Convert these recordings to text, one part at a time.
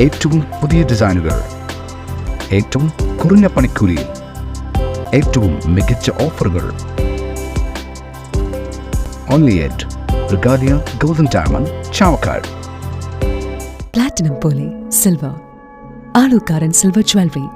ഏറ്റവും പുതിയ ഡിസൈനുകൾ ഏറ്റവും കുറഞ്ഞ പണിക്കൂലിയിൽ ഏറ്റവും മികച്ച ഓഫറുകൾ. Only at Regalia golden diamond Chavakkad platinum പോലെ silver Alookkaran silver jewellery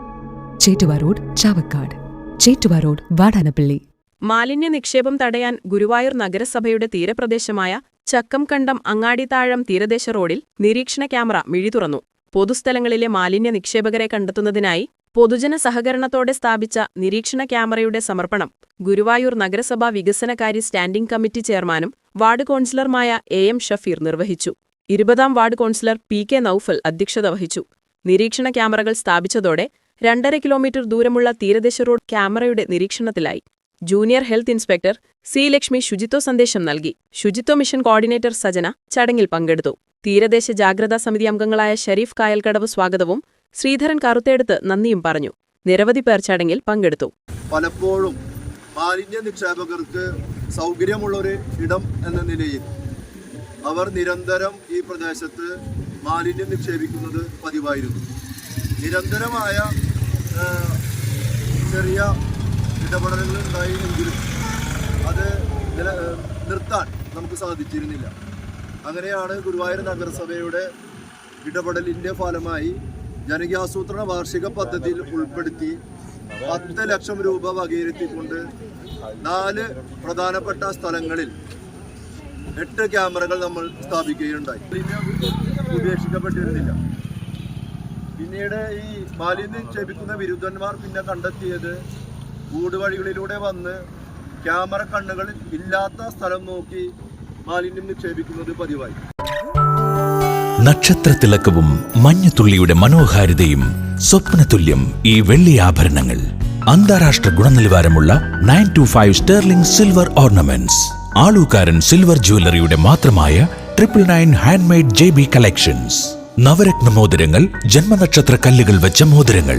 Chettuva road Chavakkad Chettuva road Vadanappally. മാലിന്യ നിക്ഷേപം തടയാൻ ഗുരുവായൂർ നഗരസഭയുടെ തീരപ്രദേശമായ ചക്കംകണ്ടം അങ്ങാടിത്താഴം തീരദേശ റോഡിൽ നിരീക്ഷണ ക്യാമറ മിഴി തുറന്നു പൊതുസ്ഥലങ്ങളിലെ മാലിന്യ നിക്ഷേപകരെ കണ്ടെത്തുന്നതിനായി പൊതുജന സഹകരണത്തോടെ സ്ഥാപിച്ച നിരീക്ഷണ ക്യാമറയുടെ സമർപ്പണം ഗുരുവായൂർ നഗരസഭാ വികസനകാര്യ സ്റ്റാൻഡിംഗ് കമ്മിറ്റി ചെയർമാനും വാർഡ് കൌൺസിലറുമായ എ എം ഷഫീർ നിർവഹിച്ചു. ഇരുപതാം ward councillor P K Noufal അധ്യക്ഷത വഹിച്ചു. നിരീക്ഷണ ക്യാമറകൾ സ്ഥാപിച്ചതോടെ രണ്ടര കിലോമീറ്റർ ദൂരമുള്ള തീരദേശ റോഡ് ക്യാമറയുടെ നിരീക്ഷണത്തിലായി. Junior health inspector C Lakshmi ശുചിത്വ സന്ദേശം നൽകി. ശുചിത്വ മിഷൻ കോർഡിനേറ്റർ സജന ചടങ്ങിൽ പങ്കെടുത്തു. തീരദേശ ജാഗ്രതാ സമിതി അംഗങ്ങളായ ഷരീഫ് കായൽക്കടവ് സ്വാഗതവും ശ്രീധരൻ കറുത്തേടുത്ത് നന്ദിയും പറഞ്ഞു. നിരവധി പേർ ചടങ്ങിൽ പങ്കെടുത്തു. പലപ്പോഴും മാലിന്യ നിക്ഷേപകർക്ക് സൗകര്യമുള്ളൊരു ഇടം എന്ന നിലയിൽ അവർ നിരന്തരം ഈ പ്രദേശത്ത് മാലിന്യം നിക്ഷേപിക്കുന്നത് പതിവായിരുന്നു. നിരന്തരമായ ചെറിയ ഇടപെടലുകൾ ഉണ്ടായെങ്കിലും അത് നില നിർത്താൻ നമുക്ക് സാധിച്ചിരുന്നില്ല. അങ്ങനെയാണ് ഗുരുവായൂർ നഗരസഭയുടെ ഇടപെടലിന്റെ ഫലമായി ജനകീയാസൂത്രണ വാർഷിക പദ്ധതിയിൽ ഉൾപ്പെടുത്തി പത്ത് ലക്ഷം രൂപ വകയിരുത്തിക്കൊണ്ട് നാല് പ്രധാനപ്പെട്ട സ്ഥലങ്ങളിൽ എട്ട് ക്യാമറകൾ നമ്മൾ സ്ഥാപിക്കുകയുണ്ടായി. ഉപേക്ഷിക്കപ്പെട്ടിരുന്നില്ല. പിന്നീട് ഈ മാലിന്യം ക്ഷേപിക്കുന്ന വിരുദ്ധന്മാർ പിന്നെ കണ്ടെത്തിയത് ഊടുവഴികളിലൂടെ വന്ന് ക്യാമറ കണ്ണുകൾ ഇല്ലാത്ത സ്ഥലം നോക്കി മാലിന്യം നിക്ഷേപിക്കുന്നത് പതിവായി. നക്ഷത്ര നക്ഷത്രത്തിളക്കവും മഞ്ഞത്തുള്ളിയുടെ മനോഹാരിതയും സ്വപ്നതുല്യം ഈ വെള്ളി ആഭരണങ്ങൾ. അന്താരാഷ്ട്ര ഗുണനിലവാരമുള്ള nine two five sterling silver ornaments. Alookkaran silver ജ്വല്ലറിയുടെ മാത്രമായ triple nine handmade J B collections. Navratna മോതിരങ്ങൾ ജന്മനക്ഷത്ര കല്ലുകൾ വെച്ച മോതിരങ്ങൾ.